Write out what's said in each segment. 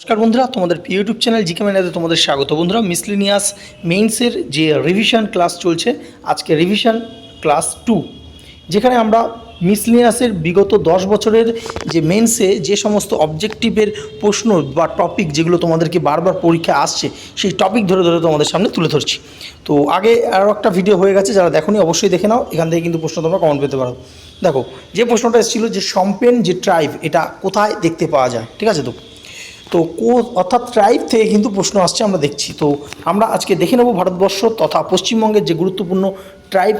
নমস্কার বন্ধুরা, তোমাদের ইউটিউব চ্যানেল জিকে ম্যানাতে তোমাদের স্বাগত। বন্ধুরা, মিসলিনিয়াস মেইনসের যে রিভিশন ক্লাস চলছে, আজকে রিভিশন ক্লাস টু যেখানে আমরা মিসলিনিয়াসের বিগত দশ বছরের যে মেন্সে যে সমস্ত অবজেক্টিভের প্রশ্ন বা টপিক যেগুলো তোমাদেরকে বারবার পরীক্ষা আসছে, সেই টপিক ধরে ধরে তোমাদের সামনে তুলে ধরছি। তো আগে আরও একটা ভিডিও হয়ে গেছে, যারা দেখোনি অবশ্যই দেখে নাও, এখান থেকে কিন্তু প্রশ্ন তোমরা কমেন্ট পেতে পারো। দেখো, যে প্রশ্নটা এসেছিল যে সম্পেন যে ট্রাইব এটা কোথায় দেখতে পাওয়া যায়, ঠিক আছে তো? তো কো অর্থাৎ ট্রাইব থেকে কিন্তু প্রশ্ন আসছে, আমরা দেখছি। তো আমরা আজকে দেখে নেব ভারতবর্ষ তথা পশ্চিমবঙ্গের যে গুরুত্বপূর্ণ ট্রাইব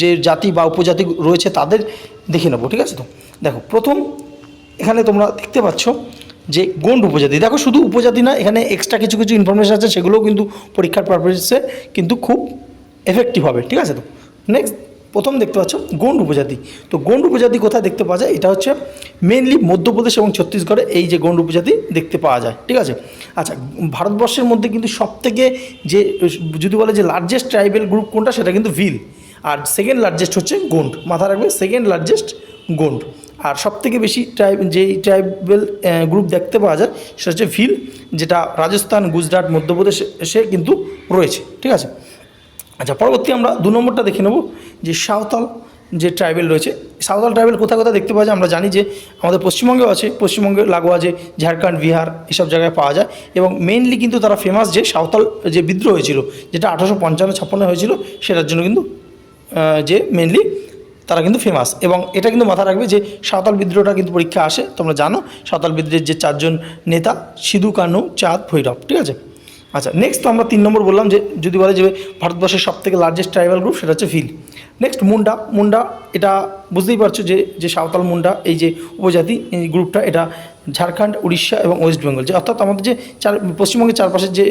যে জাতি বা উপজাতি রয়েছে, তাদের দেখে নেব, ঠিক আছে তো? দেখো, প্রথম এখানে তোমরা দেখতে পাচ্ছ যে গন্ড উপজাতি। দেখো, শুধু উপজাতি না, এখানে এক্সট্রা কিছু কিছু ইনফরমেশন আছে, সেগুলোও কিন্তু পরীক্ষার পারপাসে কিন্তু খুব এফেক্টিভ হবে, ঠিক আছে তো? নেক্সট প্রথম দেখতে পাচ্ছ গন্ড উপজাতি। তো গন্ড উপজাতি কোথায় দেখতে পাওয়া যায়? এটা হচ্ছে মেনলি মধ্যপ্রদেশ এবং ছত্তিশগড়ে এই যে গন্ড উপজাতি দেখতে পাওয়া যায়, ঠিক আছে? আচ্ছা ভারতবর্ষের মধ্যে কিন্তু সবথেকে যে, যদি বলে যে লার্জেস্ট ট্রাইবেল গ্রুপ কোনটা, সেটা কিন্তু ভিল। আর সেকেন্ড লার্জেস্ট হচ্ছে গোন্ড। মাথা রাখবে সেকেন্ড লার্জেস্ট গোন্ড। আর সবথেকে বেশি ট্রাইব যেই ট্রাইবেল গ্রুপ দেখতে পাওয়া যায়, সেটা হচ্ছে ভিল, যেটা রাজস্থান, গুজরাট, মধ্যপ্রদেশে কিন্তু রয়েছে, ঠিক আছে? আচ্ছা পরবর্তী আমরা দু নম্বরটা দেখে নেব। যে সাঁওতাল যে ট্রাইবেল রয়েছে, সাঁওতাল ট্রাইবেল কোথায় কোথায় দেখতে পাওয়া যায়? আমরা জানি যে আমাদের পশ্চিমবঙ্গেও আছে, পশ্চিমবঙ্গে লাগোয়া যে ঝাড়খণ্ড, বিহার এসব জায়গায় পাওয়া যায় এবং মেইনলি কিন্তু তারা ফেমাস যে সাঁওতাল, যে বিদ্রোহ হয়েছিল, যেটা আঠারোশো পঞ্চান্ন, ছাপ্পান্ন হয়েছিল, সেটার জন্য কিন্তু যে মেনলি তারা কিন্তু ফেমাস এবং এটা কিন্তু মাথা রাখবে যে সাঁওতাল বিদ্রোহটা কিন্তু পরীক্ষা আসে, তোমরা জানো, সাঁওতাল বিদ্রোহের যে চারজন নেতা, সিধু, কানু, চাঁদ, ভৈরব, ঠিক আছে? আচ্ছা নেক্সট তো আমরা তিন নম্বর বললাম যে, যদি বলে যে ভারতবর্ষের সব থেকে লার্জেস্ট ট্রাইবাল গ্রুপ সেটা হচ্ছে ভিল নেক্সট মুন্ডা। মুন্ডা, এটা বুঝতেই পারছ যে যে সাঁওতাল মুন্ডা, এই যে উপজাতি, এই গ্রুপটা, এটা ঝাড়খণ্ড, উড়িষ্যা এবং ওয়েস্ট বেঙ্গল। যে অর্থাৎ আমাদের যে চার, পশ্চিমবঙ্গের চারপাশের যে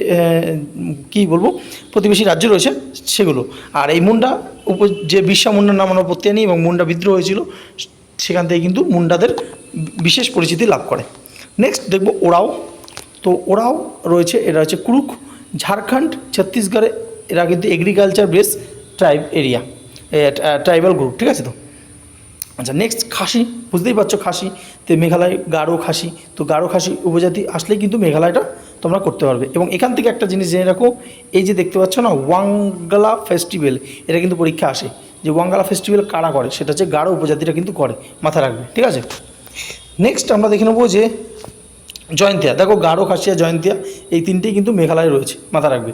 কী বলব, প্রতিবেশী রাজ্য রয়েছে, সেগুলো। আর এই মুন্ডা, উপ, যে বিশ্বা মুন্ডার নাম আমরা প্রত্যয় এবং মুন্ডা বিদ্রোহ হয়েছিল, সেখান থেকে কিন্তু মুন্ডাদের বিশেষ পরিচিতি লাভ করে। নেক্সট দেখব ওরাও তো ওরাও রয়েছে, এরা হচ্ছে কুরুক ঝাড়খণ্ড, ছত্তিশগড়ে, এরা কিন্তু agriculture base tribe area tribal group ঠিক আছে তো? আচ্ছা নেক্সট খাসি, বুঝতেই পারছ খাসি, তো মেঘালয়, গারো খাসি, তো গারো খাসি উপজাতি আসলেই কিন্তু মেঘালয়টা তোমরা করতে পারবে। এবং এখান থেকে একটা জিনিস জেনে রাখো, এই যে দেখতে পাচ্ছ না ওয়াঙ্গালা ফেস্টিভ্যাল এটা কিন্তু পরীক্ষা আসে, যে ওয়াঙ্গালা ফেস্টিভ্যাল কারা করে? সেটা হচ্ছে গারো উপজাতিটা কিন্তু করে মাথা রাখবে, ঠিক আছে? নেক্সট আমরা দেখে নেব যে জয়ন্তিয়া, দেখো গাঢ় খাসিয়া জয়ন্তিয়া, এই তিনটেই কিন্তু মেঘালয়ে রয়েছে মাথা রাখবে।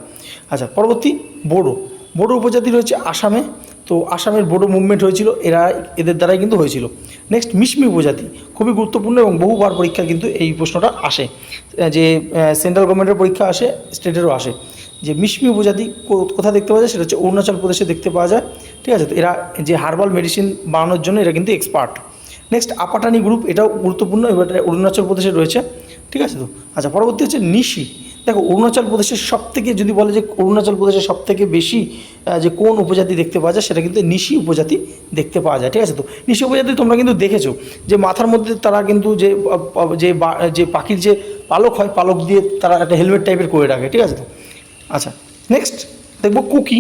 আচ্ছা পরবর্তী বোডো বোডো উপজাতি রয়েছে আসামে, তো আসামের বোডো মুভমেন্ট হয়েছিল, এরা এদের দ্বারাই কিন্তু হয়েছিল। নেক্সট মিশমি উপজাতি, খুবই গুরুত্বপূর্ণ এবং বহুবার পরীক্ষা কিন্তু এই প্রশ্নটা আসে। যে সেন্ট্রাল গভর্নমেন্টের পরীক্ষা আসে স্টেটেরও আসে। যে মিশমি উপজাতি কোথায় দেখতে পাওয়া যায়, সেটা হচ্ছে অরুণাচল প্রদেশে দেখতে পাওয়া যায়। ঠিক আছে, তো এরা যে হার্বাল মেডিসিন বানানোর জন্য এরা কিন্তু এক্সপার্ট নেক্সট আপাটানি গ্রুপ এটাও গুরুত্বপূর্ণ, এবার অরুণাচল প্রদেশে রয়েছে। ঠিক আছে তো? আচ্ছা পরবর্তী হচ্ছে নিশি। দেখো, অরুণাচল প্রদেশের সব থেকে যদি বলে যে অরুণাচল প্রদেশের সব থেকে বেশি যে কোন উপজাতি দেখতে পাওয়া যায়, সেটা কিন্তু নিশি উপজাতি দেখতে পাওয়া যায়, ঠিক আছে তো? নিশি উপজাতি তোমরা কিন্তু দেখেছ, যে মাথার মধ্যে তারা কিন্তু যে যে যে পাখির যে পালক হয়, পালক দিয়ে তারা একটা হেলমেট টাইপের করে রাখে, ঠিক আছে তো? আচ্ছা নেক্সট দেখব কুকি।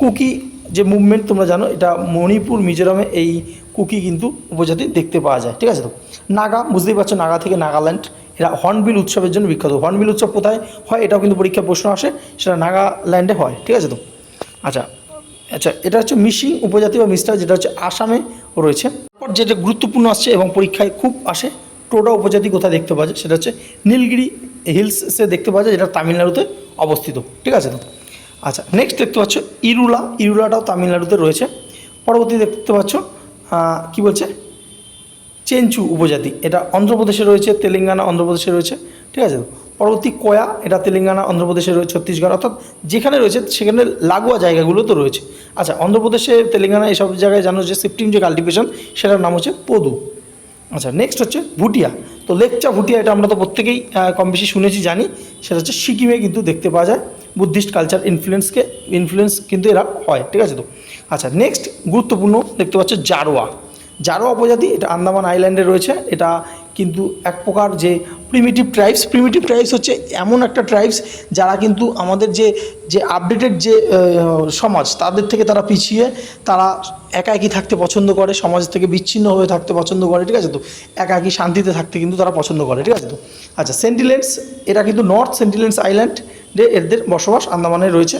কুকি যে মুভমেন্ট তোমরা জানো, এটা মণিপুর, মিজোরামে এই কুকি কিন্তু উপজাতি দেখতে পাওয়া যায়, ঠিক আছে তো? নাগা, বুঝতেই পারছ, নাগা থেকে নাগাল্যান্ড। এরা হর্নবিল উৎসবের জন্য বিখ্যাত। হর্নবিল উৎসব কোথায়? হয় এটাও কিন্তু পরীক্ষা প্রশ্ন আসে, সেটা নাগাল্যান্ডে হয়, ঠিক আছে তো? আচ্ছা আচ্ছা এটা হচ্ছে মিসিং উপজাতি বা মিস্টার, যেটা হচ্ছে আসামে রয়েছে। তারপর যেটা গুরুত্বপূর্ণ আসছে এবং পরীক্ষায় খুব আসে, টোডা উপজাতি কোথায় দেখতে পাওয়া যায়? সেটা হচ্ছে নীলগিরি হিলসে দেখতে পাওয়া যায়, যেটা তামিলনাড়ুতে অবস্থিত, ঠিক আছে তো? আচ্ছা নেক্সট দেখতে পাচ্ছ ইরুলা, ইরুলাটাও তামিলনাড়ুতে রয়েছে। পরবর্তী দেখতে পাচ্ছ কি বলছে? চেঞ্চু উপজাতি। এটা অন্ধ্রপ্রদেশে রয়েছে, তেলেঙ্গানা অন্ধ্রপ্রদেশে রয়েছে, ঠিক আছে? পরবর্তী কয়া, এটা তেলেঙ্গানা অন্ধ্রপ্রদেশে রয়েছে, ছত্তিশগড়। অর্থাৎ যেখানে রয়েছে, সেখানে লাগোয়া জায়গাগুলো তো রয়েছে। আচ্ছা অন্ধ্রপ্রদেশে, তেলেঙ্গানা এসব জায়গায় জানো যে সিফটিং যে কাল্টিভেশন, সেটার নাম হচ্ছে পদু। আচ্ছা নেক্সট হচ্ছে ভুটিয়া। তো লেকচা ভুটিয়া, এটা আমরা তো প্রত্যেকেই কম বেশি শুনেছি, জানি। সেটা হচ্ছে সিকিমে কিন্তু দেখতে পাওয়া যায়। বুদ্ধিস্ট কালচার ইনফ্লুয়েন্সকে ইনফ্লুয়েন্স কিন্তু এরা হয়, ঠিক আছে তো? আচ্ছা নেক্সট গুরুত্বপূর্ণ দেখতে পাচ্ছ জারোয়া। জারো উপজাতি, এটা আন্দামান আইল্যান্ডে রয়েছে, এটা কিন্তু এক প্রকার যে প্রিমিটিভ ট্রাইবস প্রিমিটিভ ট্রাইবস হচ্ছে এমন একটা ট্রাইবস যারা কিন্তু আমাদের যে যে আপডেটেড যে সমাজ, তাদের থেকে তারা পিছিয়ে, তারা একা একই থাকতে পছন্দ করে, সমাজ থেকে বিচ্ছিন্ন হয়ে থাকতে পছন্দ করে, ঠিক আছে তো? একা একই শান্তিতে থাকতে কিন্তু তারা পছন্দ করে, ঠিক আছে তো? আচ্ছা সেন্টিলেন্স এরা কিন্তু নর্থ সেন্টিলেন্স আইল্যান্ডে এদের বসবাস, আন্দামানে রয়েছে।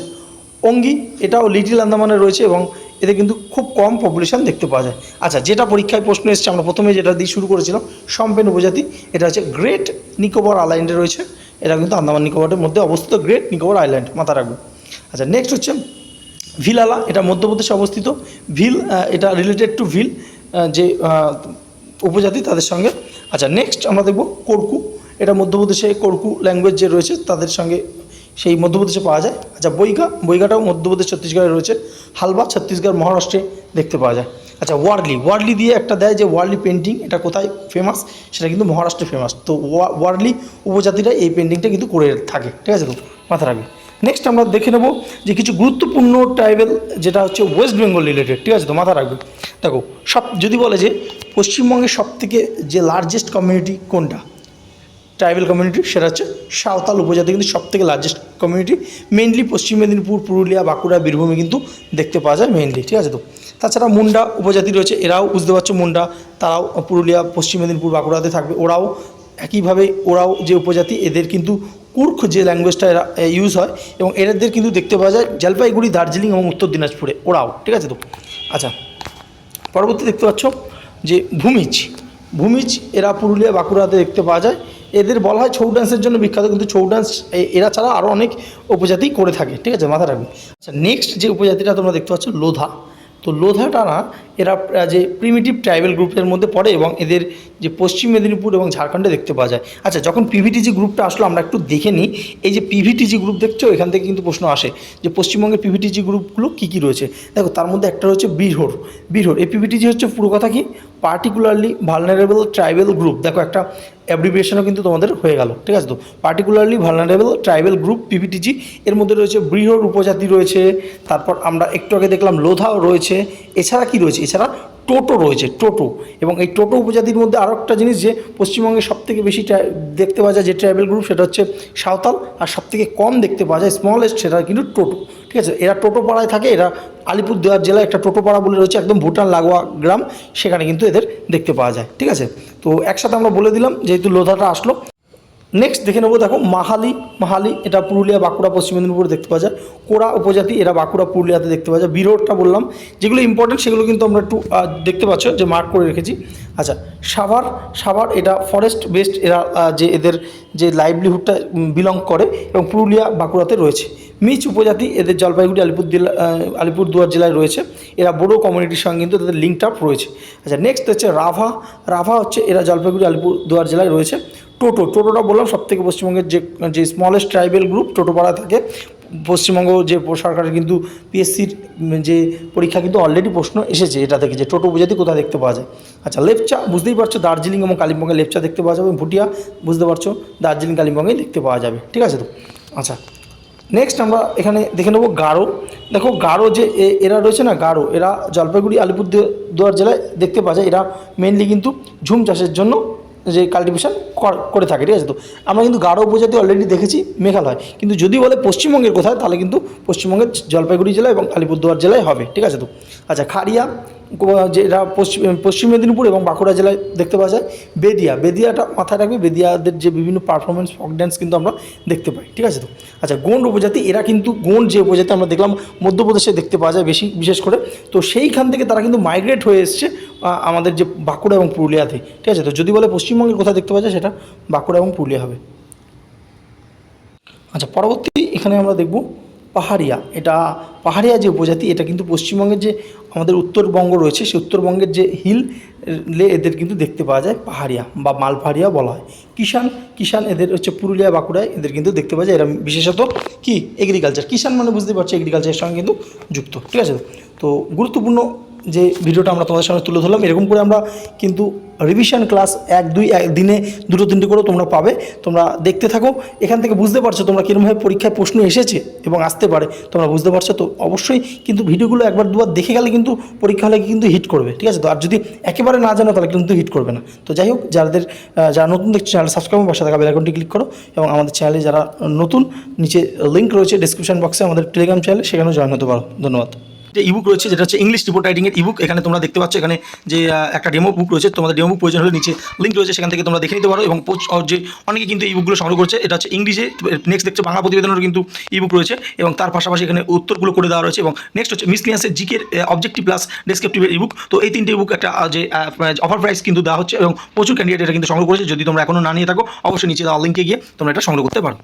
অঙ্গি, এটাও লিটিল আন্দামানে রয়েছে এবং এতে কিন্তু খুব কম পপুলেশন দেখতে পাওয়া যায়। আচ্ছা যেটা পরীক্ষায় প্রশ্ন এসেছে, আমরা প্রথমে যেটা দিয়ে শুরু করেছিলাম সম্পেন উপজাতি, এটা হচ্ছে গ্রেট নিকোবর আইল্যান্ডে রয়েছে। এটা কিন্তু আন্দামান নিকোবরের মধ্যে অবস্থিত গ্রেট নিকোবর আইল্যান্ড মাথা রাখবে আচ্ছা নেক্সট হচ্ছে ভিলালা এটা মধ্যপ্রদেশে অবস্থিত। ভিল এটা রিলেটেড টু ভিল যে উপজাতি তাদের সঙ্গে। আচ্ছা নেক্সট আমরা দেখব কোরকু এটা মধ্যপ্রদেশে কোরকু ল্যাঙ্গুয়েজ যে রয়েছে, তাদের সঙ্গে সেই মধ্যপ্রদেশে পাওয়া যায়। আচ্ছা বইগা বইগাটাও মধ্যপ্রদেশ, ছত্তিশগড়ে রয়েছে। হালবা ছত্তিশগড়, মহারাষ্ট্রে দেখতে পাওয়া যায়। আচ্ছা ওয়ার্লি ওয়ার্লি দিয়ে একটা দেয় যে ওয়ার্লি পেন্টিং এটা কোথায় ফেমাস সেটা কিন্তু মহারাষ্ট্রে ফেমাস তো ওয়া- ওয়ার্লি উপজাতিরা এই পেন্টিংটা কিন্তু করে থাকে। ঠিক আছে তো? মাথা রাখবে। নেক্সট আমরা দেখে নেব যে কিছু গুরুত্বপূর্ণ ট্রাইবেল যেটা হচ্ছে ওয়েস্ট বেঙ্গল রিলেটেড ঠিক আছে তো? মাথা রাখবে। দেখো, সব, যদি বলে যে পশ্চিমবঙ্গের সবথেকে যে লার্জেস্ট কমিউনিটি কোনটা? ট্রাইবেল কমিউনিটি, সেটা হচ্ছে সাঁওতাল উপজাতি কিন্তু সবথেকে লার্জেস্ট কমিউনিটি মেইনলি পশ্চিম মেদিনীপুর, পুরুলিয়া, বাঁকুড়া, বীরভূমে কিন্তু দেখতে পাওয়া যায় মেইনলি ঠিক আছে তো? তাছাড়া মুন্ডা উপজাতি রয়েছে, এরাও বুঝতে পারছ মুন্ডা, তারাও পুরুলিয়া, পশ্চিম মেদিনীপুর, বাঁকুড়াতে থাকবে, ওরাও একইভাবে ওরাও যে উপজাতি, এদের কিন্তু কুর্খ যে ল্যাঙ্গুয়েজটা এরা ইউজ হয়, এবং এদের কিন্তু দেখতে পাওয়া যায় জলপাইগুড়ি, দার্জিলিং এবং উত্তর দিনাজপুরে, ওরাও, ঠিক আছে তো? আচ্ছা পরবর্তী দেখতে পাচ্ছ যে ভূমিজ ভূমিজ এরা পুরুলিয়া, বাঁকুড়াতে দেখতে পাওয়া যায় এদের বলা হয় ছৌ ডান্সের জন্য বিখ্যাত, কিন্তু ছৌ ডান্স এরা ছাড়া আরও অনেক উপজাতি করে থাকে, ঠিক আছে? মাথা রাখবে আচ্ছা নেক্সট যে উপজাতিটা তোমরা দেখতে পাচ্ছ, লোধা। তো লোধাটা না এরা যে প্রিমিটিভ ট্রাইবেল গ্রুপের মধ্যে পড়ে এবং এদের যে পশ্চিম মেদিনীপুর এবং ঝাড়খণ্ডে দেখতে পাওয়া যায়। আচ্ছা যখন পিভিটিজি গ্রুপটা আসলো, আমরা একটু দেখে নিই। এই যে পিভিটিজি গ্রুপ দেখছ, এখান থেকে কিন্তু প্রশ্ন আসে যে পশ্চিমবঙ্গের পিভিটিজি গ্রুপগুলো কী কী রয়েছে? দেখো, তার মধ্যে একটা রয়েছে বিরহোর বিরহোর এই পিভিটিজি হচ্ছে পুরো কথা কি? পার্টিকুলারলি ভালনারেবল ট্রাইবেল গ্রুপ দেখো, একটা অ্যাব্রিভিয়েশনও কিন্তু তোমাদের হয়ে গেল, ঠিক আছে তো? Particularly vulnerable tribal group PVTG এর মধ্যে রয়েছে বৃহর উপজাতি রয়েছে, তারপর আমরা একটু আগে দেখলাম লোধাও রয়েছে। এছাড়া কি রয়েছে? এছাড়া টোটো রয়েছে, টোটো। এবং এই টোটো উপজাতির মধ্যে আরও একটা জিনিস যে পশ্চিমবঙ্গে সবথেকে বেশি দেখতে পাওয়া যায় যে ট্রাইবেল গ্রুপ সেটা হচ্ছে সাঁওতাল, আর সবথেকে কম দেখতে পাওয়া যায় স্মলেস্ট সেটা কিন্তু টোটো। ঠিক আছে? এরা টোটো পাড়ায় থাকে, এরা আলিপুরদুয়ার জেলায় একটা টোটো পাড়া বলে রয়েছে, একদম ভুটান লাগোয়া গ্রাম, সেখানে কিন্তু এদের দেখতে পাওয়া যায়। ঠিক আছে? তো একসাথে আমরা বলে দিলাম, যেহেতু লোধাটা আসলো। নেক্সট দেখে নেব, দেখো মাহালি মাহালি, এটা পুরুলিয়া, বাঁকুড়া, পশ্চিম মেদিনীপুরে দেখতে পাওয়া যায়। কোরা উপজাতি, এরা বাঁকুড়া, পুরুলিয়াতে দেখতে পাওয়া যায়। বিরোধটা বললাম, যেগুলো ইম্পর্টেন্ট সেগুলো কিন্তু আমরা একটু দেখতে পাচ্ছ, যে মার্ক করে রেখেছি। আচ্ছা সাভার সাভার এটা ফরেস্ট বেস্ট এরা যে এদের যে লাইভলিহুডটা বিলং করে এবং পুরুলিয়া, বাঁকুড়াতে রয়েছে। মিচ উপজাতি এদের জলপাইগুড়ি আলিপুর জেলা আলিপুরদুয়ার জেলায় রয়েছে। এরা বড়ো কমিউনিটির সঙ্গে কিন্তু তাদের লিঙ্কটা রয়েছে। আচ্ছা নেক্সট হচ্ছে রাভা। রাভা হচ্ছে এরা জলপাইগুড়ি, আলিপুরদুয়ার জেলায় রয়েছে। টোটো, টোটোটা বললাম সব থেকে পশ্চিমবঙ্গের যে যে স্মলেস্ট ট্রাইবেল গ্রুপ টোটোপাড়া থাকে, পশ্চিমবঙ্গ যে সরকারের কিন্তু পিএসসির যে পরীক্ষা কিন্তু অলরেডি প্রশ্ন এসেছে এটা থেকে যে টোটো উপজাতি কোথায় দেখতে পাওয়া যায়। আচ্ছা লেপচা বুঝতেই পারছ, দার্জিলিং এবং কালিম্পংয়ে লেপচা দেখতে পাওয়া যাবে ভুটিয়া বুঝতে পারছ, দার্জিলিং কালিম্পংয়ে দেখতে পাওয়া যাবে, ঠিক আছে তো? আচ্ছা নেক্সট আমরা এখানে দেখে নেব গারো। দেখো গারো যে এরা রয়েছে না, গারো, এরা জলপাইগুড়ি, আলিপুরদুয়ার জেলায় দেখতে পাওয়া যায়। এরা মেনলি কিন্তু ঝুম চাষের জন্য যে কাল্টিভেশন করে থাকে, ঠিক আছে তো? আমরা কিন্তু গাঢ় উপজাতি অলরেডি দেখেছি, মেঘালয়। কিন্তু যদি বলে পশ্চিমবঙ্গের কোথায় তাহলে কিন্তু পশ্চিমবঙ্গের জলপাইগুড়ি জেলা এবং আলিপুরদুয়ার জেলায় হবে, ঠিক আছে তো? আচ্ছা খাড়িয়া যেটা পশ্চিম পশ্চিম মেদিনীপুর এবং বাঁকুড়া জেলায় দেখতে পাওয়া যায়। বেদিয়া, বেদিয়াটা মাথায় রাখবে, বেদিয়াদের যে বিভিন্ন পারফরমেন্স ফক ড্যান্স কিন্তু আমরা দেখতে পাই, ঠিক আছে তো? আচ্ছা গোন্ড উপজাতি, এরা কিন্তু গোন্ড যে উপজাতি আমরা দেখলাম, মধ্যপ্রদেশে দেখতে পাওয়া যায় বেশি, বিশেষ করে। তো সেইখান থেকে তারা কিন্তু মাইগ্রেট হয়ে এসছে আমাদের যে বাঁকুড়া এবং পুরুলিয়াতে, ঠিক আছে তো? যদি বলে পশ্চিমবঙ্গের কোথায় দেখতে পাওয়া যায়, সেটা বাঁকুড়া এবং পুরুলিয়া হবে। আচ্ছা পরবর্তী এখানে আমরা দেখব পাহাড়িয়া, এটা পাহাড়িয়া যে উপজাতি, এটা কিন্তু পশ্চিমবঙ্গের যে আমাদের উত্তরবঙ্গ রয়েছে, সেই উত্তরবঙ্গের যে হিল এদের কিন্তু দেখতে পাওয়া যায় পাহাড়িয়া বা মালপাহাড়িয়া বলা হয়। কিষান কিষান এদের হচ্ছে পুরুলিয়া, বাঁকুড়ায় এদের কিন্তু দেখতে পাওয়া যায়। এরা বিশেষত কি? এগ্রিকালচার কিষান মানে বুঝতে পারছ এগ্রিকালচারের সঙ্গে কিন্তু যুক্ত। ঠিক আছে? তো গুরুত্বপূর্ণ যে ভিডিওটা আমরা তোমাদের সামনে তুলে ধরলাম, এরকম করে আমরা কিন্তু রিভিশন ক্লাস এক, দুই, এক দিনে দুটো, তিনটে করে তোমরা পাবে। তোমরা দেখতে থাকো। এখান থেকে বুঝতে পারছ তোমরা কীরকমভাবে পরীক্ষায় প্রশ্ন এসেছে এবং আসতে পারে। তোমরা বুঝতে পারছ তো অবশ্যই কিন্তু ভিডিওগুলো একবার, দুবার দেখে গেলে কিন্তু পরীক্ষা হলে কিন্তু হিট করবে, ঠিক আছে? তো আর যদি একেবারে না জানো তাহলে কিন্তু হিট করবে না। তো যাই হোক, যাদের যারা নতুন দেখছ চ্যানেল সাবস্ক্রাইব পাশে থাকা বেলাইকনটি ক্লিক করো এবং আমাদের চ্যানেলে যারা নতুন, নিচে লিঙ্ক রয়েছে ডিসক্রিপশন বক্সে আমাদের টেলিগ্রাম চ্যানেল সেখানেও জয়েন হতে পারো। ধন্যবাদ। যে ইবুক রয়েছে, যেটা হচ্ছে ইংলিশ রিপোর্ট রাইটিংয়ের ইবুক এখানে তোমরা দেখতে পাচ্ছ এখানে যে একটা ডেমো বুক রয়েছে, তোমাদের ডেমো বুক প্রয়োজন হলে নিচে লিঙ্ক রয়েছে, সেখান থেকে তোমরা দেখে নিতে পারো এবং যে অনেকে কিন্তু এই বুকগুলো সংগ্রহ করছে, এটা হচ্ছে ইংলিশে নেক্সট দেখছ বাংলা প্রতিবেদনেরও কিন্তু ইবুক রয়েছে এবং তার পাশাপাশি এখানে উত্তরগুলো করে দেওয়া রয়েছে এবং নেক্সট হচ্ছে মিসলিয়াসের জিকের অবজেক্টিভ প্লাস ডেসক্রিপটিভের ইবুক তো এই তিনটে ইবুক একটা যে অফার প্রাইস কিন্তু দেওয়া হচ্ছে এবং প্রচুর ক্যান্ডিডেট এটা কিন্তু সংগ্রহ করেছে, যদি তোমরা এখনও না নিয়ে থাকো, অবশ্যই নিচে দেওয়া লিঙ্কে গিয়ে তোমরা এটা সংগ্রহ করতে পারো।